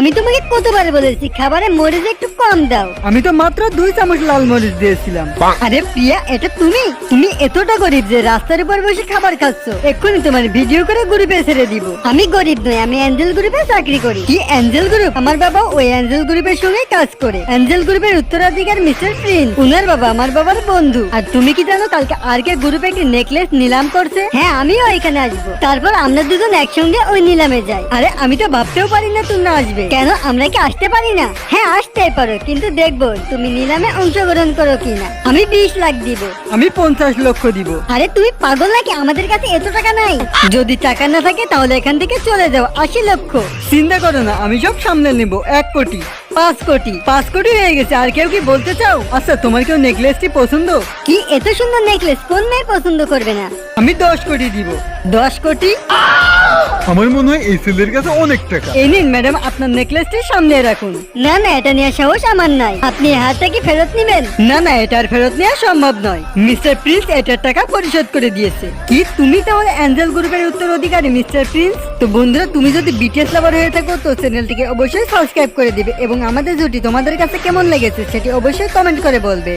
আমি তোমাকে কতবার বলেছি খাবারে মরিচ একটু কম দাও। আমি তো মাত্র দুই চামচ লাল মরিচ দিয়েছিলাম। আরে প্রিয়া এটা তুমি? তুমি এতটা গরিব যে রাস্তার উপর বসে খাবার খাচ্ছ। এক্ষুনি তোমার ভিডিও করে গ্রুপে ছেড়ে দিব। আমি গরিব নই আমি অ্যাঞ্জেল গ্রুপে চাকরি করি। কি অ্যাঞ্জেল গ্রুপ আমার বাবা ওই অ্যাঞ্জেল গ্রুপের সঙ্গে কাজ করে। অ্যাঞ্জেল গ্রুপের উত্তরাধিকার মিস্টার প্রিন্স। উনার বাবা আমার বাবার বন্ধু। আর তুমি কি জানো কালকে আর কে গ্রুপে একটি নেকলেস নিলাম করছে? হ্যাঁ আমিও এখানে আসব। তারপর আমরা দুজন একসঙ্গে ওই নিলামে যাই। আরে আমি তো ভাবতেও পারি না তোমরা আসবে। কেন? আমরা কি আসতে পারি না? হ্যাঁ আসতেই পারো কিন্তু দেখব তুমি নিলামে অংশগ্রহণ করো কিনা। আমি বিশ লাখ দিব। আমি পঞ্চাশ লক্ষ দিব। আরে তুমি পাগল নাকি? আমাদের কাছে এত টাকা নাই। যদি টাকা না থাকে তাহলে এখান থেকে চলে যাও আশি লক্ষ। চিন্তা করো না আমি সব সামনে নেব এক কোটি। পাঁচ কোটি। পাঁচ কোটি হয়ে গেছে আর কেউ কি বলতে চাও? আচ্ছা তোমার কেউ নেকলেসটি পছন্দ? কি এত সুন্দর নেকলেস কোন মেয়ে পছন্দ করবে না? আমি দশ কোটি দিব। দশ কোটি? আমার মনে হয় এই ছেলের কাছে অনেক টাকা। এই নিন ম্যাডাম আপনার নেকলেসটি সামনে রাখুন। না না এটা নিয়ে সাহস আমার নাই। আপনি হাতটা কি ফেরত নেবেন? না না এটার ফেরত নেওয়া সম্ভব নয়। মিস্টার প্রিন্স এটার টাকা পরিশোধ করে দিয়েছে। কি তুমি তাহলে অ্যাঞ্জেল গ্রুপের উত্তরাধিকারী মিস্টার প্রিন্স? তো বন্ধুরা তুমি যদি বিটিএস লাভার হয়ে থাকো তো চ্যানেলটিকে অবশ্যই সাবস্ক্রাইব করে দিবে এবং আমাদের জুটি তোমাদের কাছে কেমন লেগেছে সেটি অবশ্যই কমেন্ট করে বলবে।